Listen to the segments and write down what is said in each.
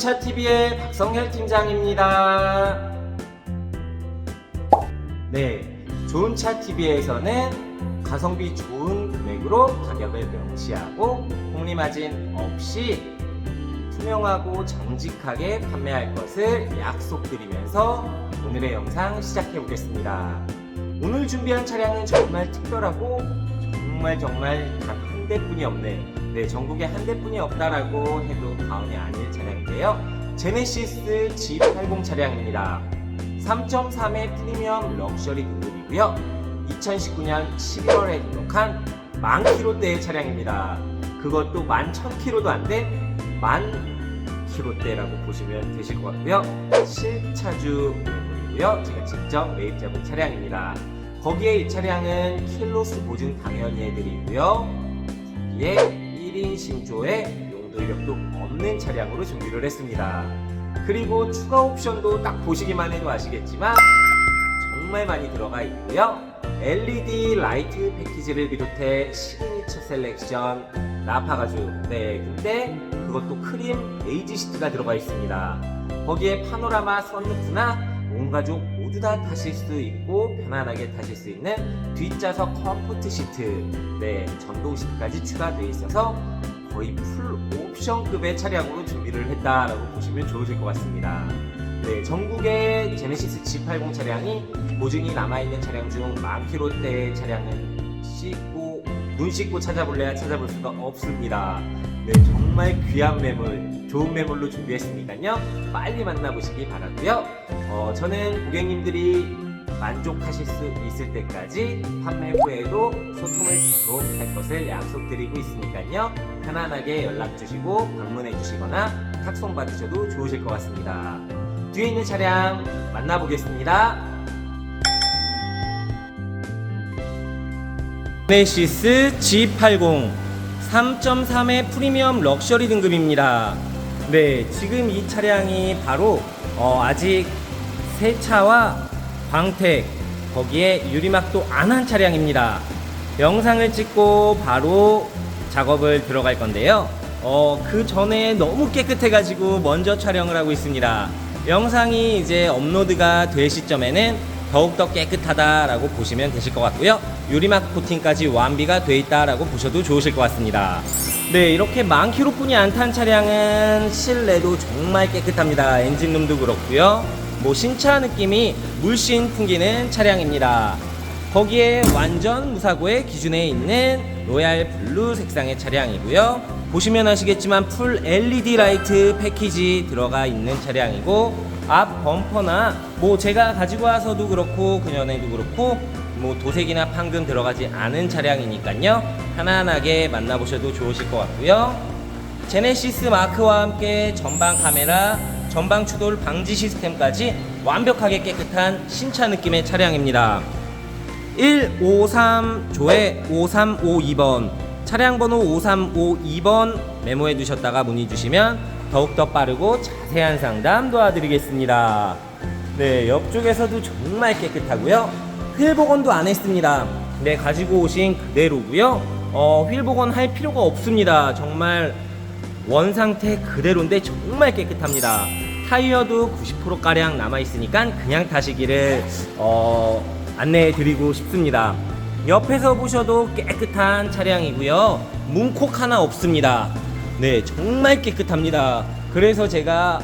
좋은차TV의 박성열 팀장입니다. 네, 좋은 차TV에서는 가성비 좋은 금액으로 가격을 명시하고 폭리마진 없이 투명하고 정직하게 판매할 것을 약속드리면서 오늘의 영상 시작해 보겠습니다. 오늘 준비한 차량은 정말 특별하고 정말 정말 단 한 대뿐이 없는 네 전국에 한 대뿐이 없다라고 해도 과언이 아닐 차량인데요. 제네시스 G80 차량입니다. 3.3의 프리미엄 럭셔리 등급이고요. 2019년 11월에 등록한 만 킬로대의 차량입니다. 그것도 만 1000킬로도 안 된 만 킬로대라고 보시면 되실 것 같고요. 실차주 매물이고요. 제가 직접 매입 잡은 차량입니다. 거기에 이 차량은 킬로수 보증 당연히 해드리고요. 거기에 1인 신조에 용도 이력도 없는 차량으로 준비를 했습니다. 그리고 추가 옵션도 딱 보시기만 해도 아시겠지만 정말 많이 들어가 있고요. LED 라이트 패키지를 비롯해 시그니처 셀렉션, 라파가죽, 네, 근데 그것도 크림 베이지 시트가 들어가 있습니다. 거기에 파노라마 선루프나 온 가족 모두 다 타실 수 있고 편안하게 타실 수 있는 뒷좌석 컴포트 시트, 네, 전동 시트까지 추가되어 있어서 거의 풀 옵션급의 차량으로 준비를 했다라고 보시면 좋으실 것 같습니다. 네, 전국의 제네시스 G80 차량이 보증이 남아있는 차량 중 만 킬로대의 차량은 씻고 눈 씻고 찾아볼래야 찾아볼 수가 없습니다. 네, 정말 귀한 매물, 좋은 매물로 준비했으니까요. 빨리 만나보시기 바라고요. 어, 저는 고객님들이 만족하실 수 있을 때까지 판매 후에도 소통을 계속 할 것을 약속드리고 있으니까요. 편안하게 연락 주시고 방문해 주시거나 탁송 받으셔도 좋으실 것 같습니다. 뒤에 있는 차량 만나보겠습니다. 네시스 G80 3.3의 프리미엄 럭셔리 등급입니다. 네, 지금 이 차량이 바로 어, 아직 세차와 광택 거기에 유리막도 안 한 차량입니다. 영상을 찍고 바로 작업을 들어갈 건데요. 어, 그 전에 너무 깨끗해가지고 먼저 촬영을 하고 있습니다. 영상이 이제 업로드가 될 시점에는 더욱더 깨끗하다라고 보시면 되실 것 같고요. 유리막 코팅까지 완비가 돼 있다라고 보셔도 좋으실 것 같습니다. 네, 이렇게 만 킬로뿐이 안 탄 차량은 실내도 정말 깨끗합니다. 엔진룸도 그렇고요. 뭐 신차 느낌이 물씬 풍기는 차량입니다. 거기에 완전 무사고의 기준에 있는 로얄 블루 색상의 차량이고요. 보시면 아시겠지만 풀 LED 라이트 패키지 들어가 있는 차량이고 앞 범퍼나 뭐 제가 가지고 와서도 그렇고 그년에도 그렇고 뭐 도색이나 판금 들어가지 않은 차량이니까요. 편안하게 만나보셔도 좋으실 것 같고요. 제네시스 마크와 함께 전방 카메라, 전방 추돌 방지 시스템까지 완벽하게 깨끗한 신차 느낌의 차량입니다. 153조에 5352번 차량 번호 5352번 메모해 두셨다가 문의 주시면 더욱더 빠르고 자세한 상담 도와드리겠습니다. 네, 옆쪽에서도 정말 깨끗하고요. 휠 복원도 안 했습니다. 네, 가지고 오신 그대로고요. 어, 휠 복원 할 필요가 없습니다. 정말 원 상태 그대로인데 정말 깨끗합니다. 타이어도 90%가량 남아있으니까 그냥 타시기를 어, 안내해 드리고 싶습니다. 옆에서 보셔도 깨끗한 차량이고요. 문콕 하나 없습니다. 네, 정말 깨끗합니다. 그래서 제가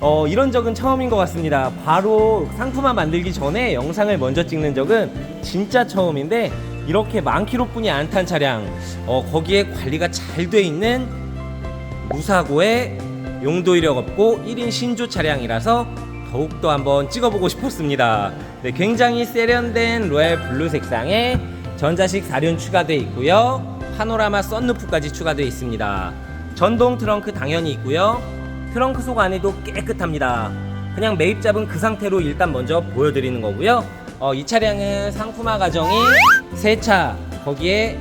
어, 이런 적은 처음인 것 같습니다. 바로 상품화 만들기 전에 영상을 먼저 찍는 적은 진짜 처음인데 이렇게 만 킬로뿐이 안 탄 차량 어, 거기에 관리가 잘 돼 있는 무사고의 용도 이력 없고 1인 신조 차량이라서 더욱더 한번 찍어보고 싶었습니다. 네, 굉장히 세련된 로얄 블루 색상에 전자식 사륜 추가되어 있고요. 파노라마 썬루프까지 추가되어 있습니다. 전동 트렁크 당연히 있고요. 트렁크 속 안에도 깨끗합니다. 그냥 매입 잡은 그 상태로 일단 먼저 보여드리는 거고요. 어, 이 차량은 상품화 과정이 세차, 거기에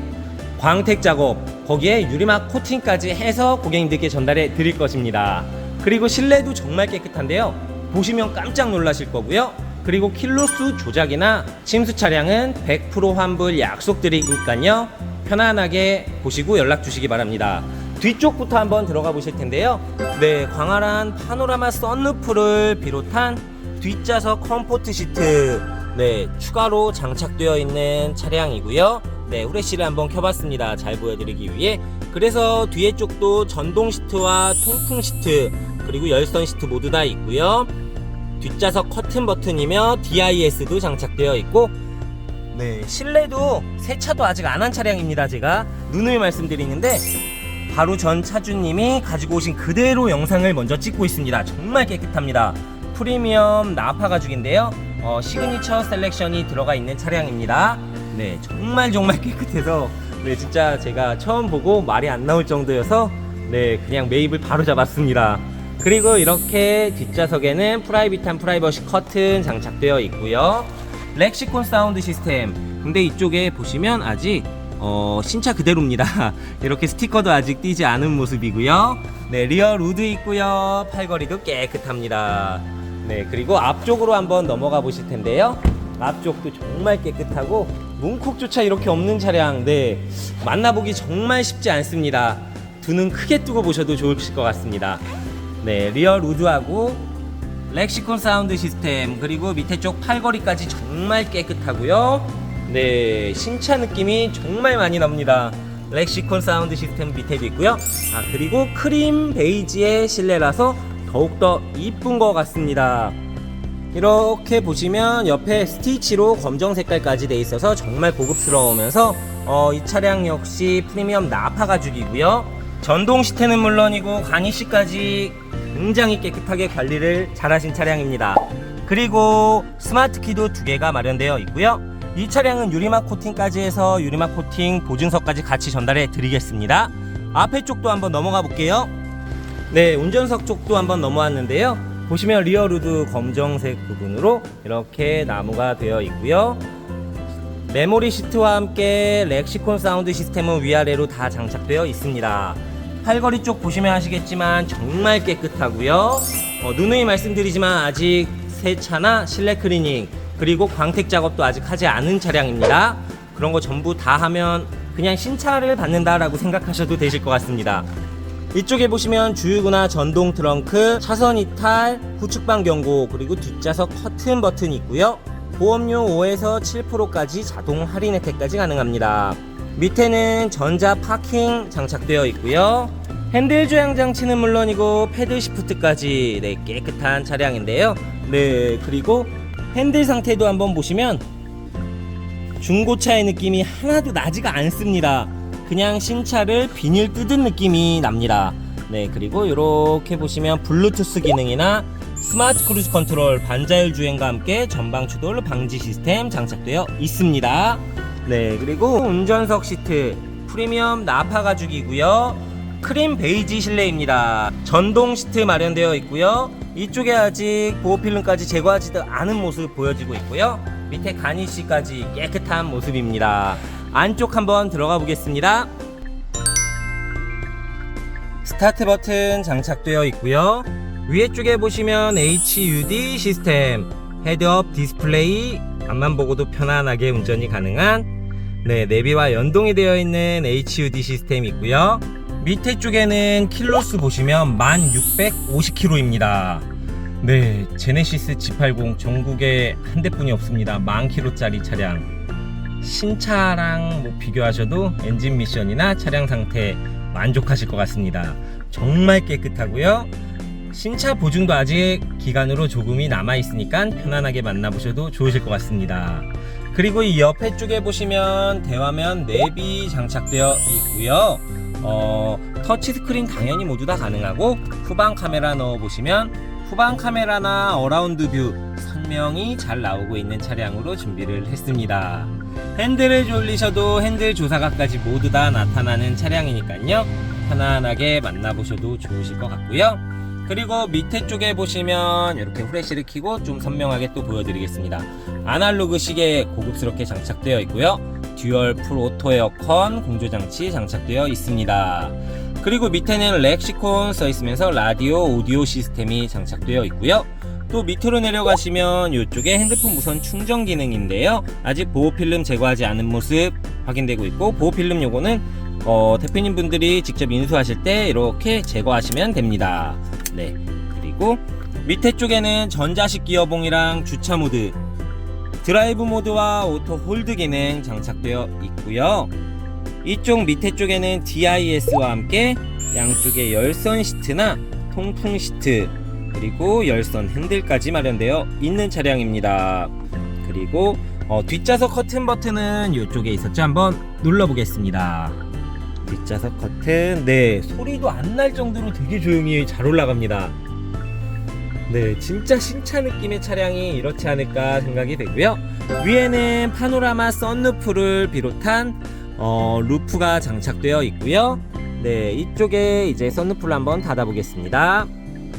광택 작업, 거기에 유리막 코팅까지 해서 고객님들께 전달해 드릴 것입니다. 그리고 실내도 정말 깨끗한데요. 보시면 깜짝 놀라실 거고요. 그리고 킬로수 조작이나 침수 차량은 100% 환불 약속드리니까요. 편안하게 보시고 연락 주시기 바랍니다. 뒤쪽부터 한번 들어가 보실 텐데요. 네, 광활한 파노라마 썬루프를 비롯한 뒷좌석 컴포트 시트 네, 추가로 장착되어 있는 차량이고요. 네, 후레쉬를 한번 켜봤습니다. 잘 보여드리기 위해. 그래서 뒤에 쪽도 전동 시트와 통풍 시트 그리고 열선 시트 모두 다 있고요. 뒷좌석 커튼 버튼이며 DIS도 장착되어 있고 네, 실내도 세차도 아직 안 한 차량입니다. 제가 누누이 말씀드리는데 바로 전 차주님이 가지고 오신 그대로 영상을 먼저 찍고 있습니다. 정말 깨끗합니다. 프리미엄 나파 가죽인데요. 어, 시그니처 셀렉션이 들어가 있는 차량입니다. 네, 정말 정말 깨끗해서 네, 진짜 제가 처음 보고 말이 안 나올 정도여서 네, 그냥 매입을 바로 잡았습니다. 그리고 이렇게 뒷좌석에는 프라이빗한 프라이버시 커튼 장착되어 있고요. 렉시콘 사운드 시스템. 근데 이쪽에 보시면 아직 어, 신차 그대로입니다. 이렇게 스티커도 아직 띄지 않은 모습이고요. 네, 리어 루드 있고요. 팔걸이도 깨끗합니다. 네, 그리고 앞쪽으로 한번 넘어가 보실 텐데요. 앞쪽도 정말 깨끗하고 문콕조차 이렇게 없는 차량. 네, 만나보기 정말 쉽지 않습니다. 두 눈 크게 뜨고 보셔도 좋으실 것 같습니다. 네, 리어 루드하고 렉시콘 사운드 시스템 그리고 밑에 쪽 팔걸이까지 정말 깨끗하고요. 네, 신차 느낌이 정말 많이 납니다. 렉시콘 사운드 시스템 밑에도 있고요. 아, 그리고 크림 베이지의 실내라서 더욱더 이쁜 것 같습니다. 이렇게 보시면 옆에 스티치로 검정 색깔까지 돼 있어서 정말 고급스러우면서 어, 이 차량 역시 프리미엄 나파 가죽이고요. 전동 시트는 물론이고 가니시까지 굉장히 깨끗하게 관리를 잘하신 차량입니다. 그리고 스마트 키도 두 개가 마련되어 있고요. 이 차량은 유리막 코팅까지 해서 유리막 코팅 보증서까지 같이 전달해 드리겠습니다. 앞에 쪽도 한번 넘어가 볼게요. 네, 운전석 쪽도 한번 넘어왔는데요. 보시면 리어루드 검정색 부분으로 이렇게 나무가 되어 있고요. 메모리 시트와 함께 렉시콘 사운드 시스템은 위아래로 다 장착되어 있습니다. 팔걸이 쪽 보시면 아시겠지만 정말 깨끗하고요. 어, 누누이 말씀드리지만 아직 세차나 실내 클리닝 그리고 광택 작업도 아직 하지 않은 차량입니다. 그런 거 전부 다 하면 그냥 신차를 받는다라고 생각하셔도 되실 것 같습니다. 이쪽에 보시면 주유구나 전동 트렁크, 차선 이탈, 후측방 경고, 그리고 뒷좌석 커튼 버튼이 있고요. 보험료 5에서 7%까지 자동 할인 혜택까지 가능합니다. 밑에는 전자 파킹 장착되어 있고요. 핸들 조향 장치는 물론이고 패드 시프트까지 네, 깨끗한 차량인데요. 네, 그리고 핸들 상태도 한번 보시면 중고차의 느낌이 하나도 나지가 않습니다. 그냥 신차를 비닐 뜯은 느낌이 납니다. 네, 그리고 이렇게 보시면 블루투스 기능이나 스마트 크루즈 컨트롤 반자율 주행과 함께 전방 추돌 방지 시스템 장착되어 있습니다. 네, 그리고 운전석 시트 프리미엄 나파 가죽이고요. 크림 베이지 실내입니다. 전동 시트 마련되어 있고요. 이쪽에 아직 보호 필름까지 제거하지도 않은 모습 보여지고 있고요. 밑에 가니쉬까지 깨끗한 모습입니다. 안쪽 한번 들어가 보겠습니다. 스타트 버튼 장착되어 있고요. 위에 쪽에 보시면 HUD 시스템, 헤드업 디스플레이, 앞만 보고도 편안하게 운전이 가능한 네, 내비와 연동이 되어 있는 HUD 시스템이 있고요. 밑에 쪽에는 킬로수 보시면 1650km입니다. 네, 제네시스 G80 전국에 한 대뿐이 없습니다. 만 킬로짜리 차량. 신차랑 뭐 비교하셔도 엔진 미션이나 차량 상태 만족하실 것 같습니다. 정말 깨끗하고요. 신차 보증도 아직 기간으로 조금이 남아 있으니까 편안하게 만나보셔도 좋으실 것 같습니다. 그리고 이 옆에 쪽에 보시면 대화면 내비 장착되어 있고요. 어, 터치 스크린 당연히 모두 다 가능하고 후방 카메라 넣어 보시면 후방 카메라나 어라운드 뷰 선명히 잘 나오고 있는 차량으로 준비를 했습니다. 핸들을 졸리셔도 핸들 조사각까지 모두 다 나타나는 차량이니까요. 편안하게 만나보셔도 좋으실 것 같고요. 그리고 밑에 쪽에 보시면 이렇게 후레쉬를 켜고 좀 선명하게 또 보여드리겠습니다. 아날로그 시계 고급스럽게 장착되어 있고요. 듀얼 풀 오토 에어컨 공조 장치 장착되어 있습니다. 그리고 밑에는 렉시콘 써 있으면서 라디오 오디오 시스템이 장착되어 있고요. 또 밑으로 내려가시면 이쪽에 핸드폰 무선 충전 기능인데요. 아직 보호 필름 제거하지 않은 모습 확인되고 있고 보호 필름 요거는 어, 대표님 분들이 직접 인수하실 때 이렇게 제거하시면 됩니다. 네. 그리고 밑에 쪽에는 전자식 기어봉이랑 주차 모드, 드라이브 모드와 오토 홀드 기능 장착되어 있고요. 이쪽 밑에 쪽에는 DIS와 함께 양쪽에 열선 시트나 통풍 시트 그리고 열선 핸들까지 마련되어 있는 차량입니다. 그리고 어, 뒷좌석 커튼 버튼은 이쪽에 있었죠. 한번 눌러보겠습니다. 뒷좌석 커튼, 네 소리도 안 날 정도로 되게 조용히 잘 올라갑니다. 네, 진짜 신차 느낌의 차량이 이렇지 않을까 생각이 되고요. 위에는 파노라마 썬루프를 비롯한 어, 루프가 장착되어 있고요. 네, 이쪽에 이제 썬루프를 한번 닫아보겠습니다.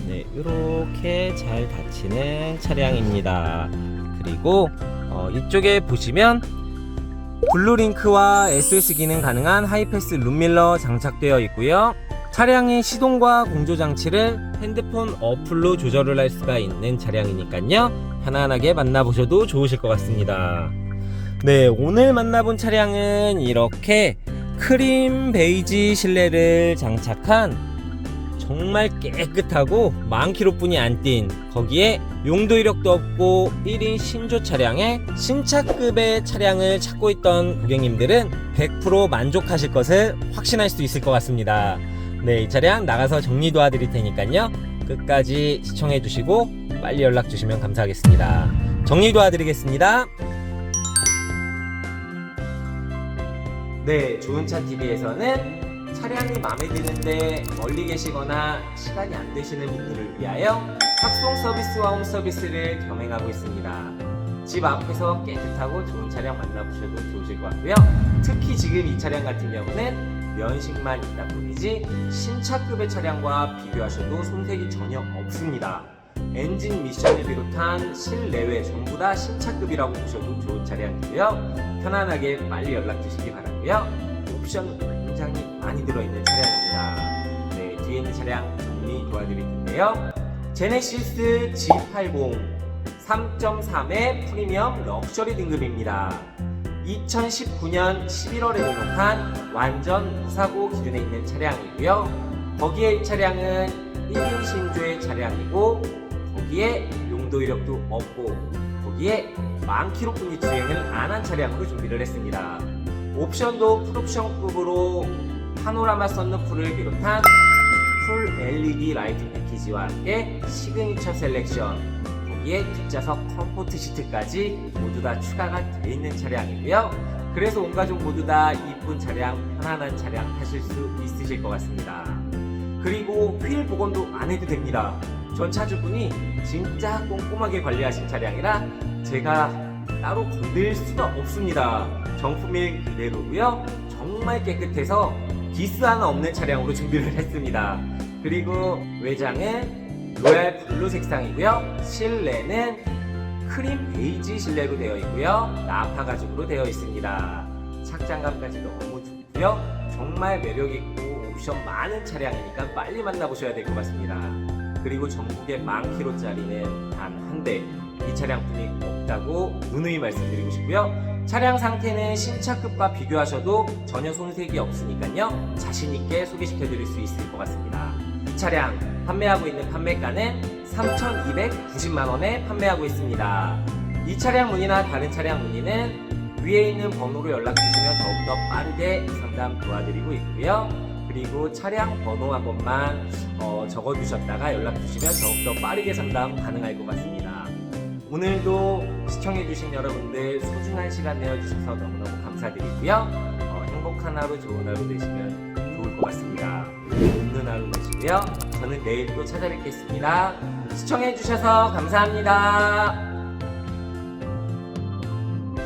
네, 이렇게 잘 닫히는 차량입니다. 그리고 어, 이쪽에 보시면 블루링크와 SOS 기능 가능한 하이패스 룸밀러 장착되어 있고요. 차량의 시동과 공조 장치를 핸드폰 어플로 조절을 할 수가 있는 차량이니까요. 편안하게 만나보셔도 좋으실 것 같습니다. 네, 오늘 만나본 차량은 이렇게 크림 베이지 실내를 장착한 정말 깨끗하고 만 킬로뿐이 안 뛴 거기에 용도 이력도 없고 1인 신조 차량에 신차급의 차량을 찾고 있던 고객님들은 100% 만족하실 것을 확신할 수 있을 것 같습니다. 네, 이 차량 나가서 정리 도와드릴 테니까요. 끝까지 시청해 주시고 빨리 연락 주시면 감사하겠습니다. 정리 도와드리겠습니다. 네, 좋은 차 TV에서는 차량이 마음에 드는데 멀리 계시거나 시간이 안 되시는 분들을 위하여 탁송 서비스와 홈 서비스를 병행하고 있습니다. 집 앞에서 깨끗하고 좋은 차량 만나보셔도 좋으실 것 같고요. 특히 지금 이 차량 같은 경우는 면식만 있다 뿐이지 신차급의 차량과 비교하셔도 손색이 전혀 없습니다. 엔진 미션을 비롯한 실내외 전부 다 신차급이라고 보셔도 좋은 차량이고요. 편안하게 빨리 연락 주시기 바라고요. 옵션 굉장히 많이 들어있는 차량입니다. 네, 뒤에 있는 차량 정리 도와드릴 텐데요. 제네시스 G80 3.3의 프리미엄 럭셔리 등급입니다. 2019년 11월에 등록한 완전 무사고 기준에 있는 차량이고요. 거기에 이 차량은 1인 신조의 차량이고 거기에 용도 이력도 없고 거기에 만 킬로뿐이 주행을 안 한 차량으로 준비를 했습니다. 옵션도 풀옵션급으로 파노라마 썬루프를 비롯한 풀 LED 라이팅 패키지와 함께 시그니처 셀렉션 거기에 뒷좌석 컴포트 시트까지 모두 다 추가가 되어 있는 차량이고요. 그래서 온 가족 모두 다 이쁜 차량, 편안한 차량 타실 수 있으실 것 같습니다. 그리고 휠 복원도 안 해도 됩니다. 전 차주분이 진짜 꼼꼼하게 관리하신 차량이라 제가 따로 건들 수가 없습니다. 정품일 그대로고요. 정말 깨끗해서 기스 하나 없는 차량으로 준비를 했습니다. 그리고 외장은 로얄 블루 색상이고요. 실내는 크림 베이지 실내로 되어 있고요. 나파 가죽으로 되어 있습니다. 착장감까지 너무 좋고요. 정말 매력 있고 옵션 많은 차량이니까 빨리 만나보셔야 될 것 같습니다. 그리고 전국에 만 킬로짜리는 단 한 대. 이 차량뿐이 없다고 누누이 말씀드리고 싶고요. 차량 상태는 신차급과 비교하셔도 전혀 손색이 없으니까요. 자신있게 소개시켜 드릴 수 있을 것 같습니다. 이 차량 판매하고 있는 판매가는 3,290만원에 판매하고 있습니다. 이 차량 문의나 다른 차량 문의는 위에 있는 번호로 연락 주시면 더욱더 빠르게 상담 도와드리고 있고요. 그리고 차량 번호 한 번만 어, 적어주셨다가 연락 주시면 더욱더 빠르게 상담 가능할 것 같습니다. 오늘도 시청해주신 여러분들 소중한 시간 내어주셔서 너무너무 감사드리고요. 어, 행복한 하루, 좋은 하루 되시면 것 같습니다. 웃는 하루 되시고요. 저는 내일 또 찾아뵙겠습니다. 시청해주셔서 감사합니다.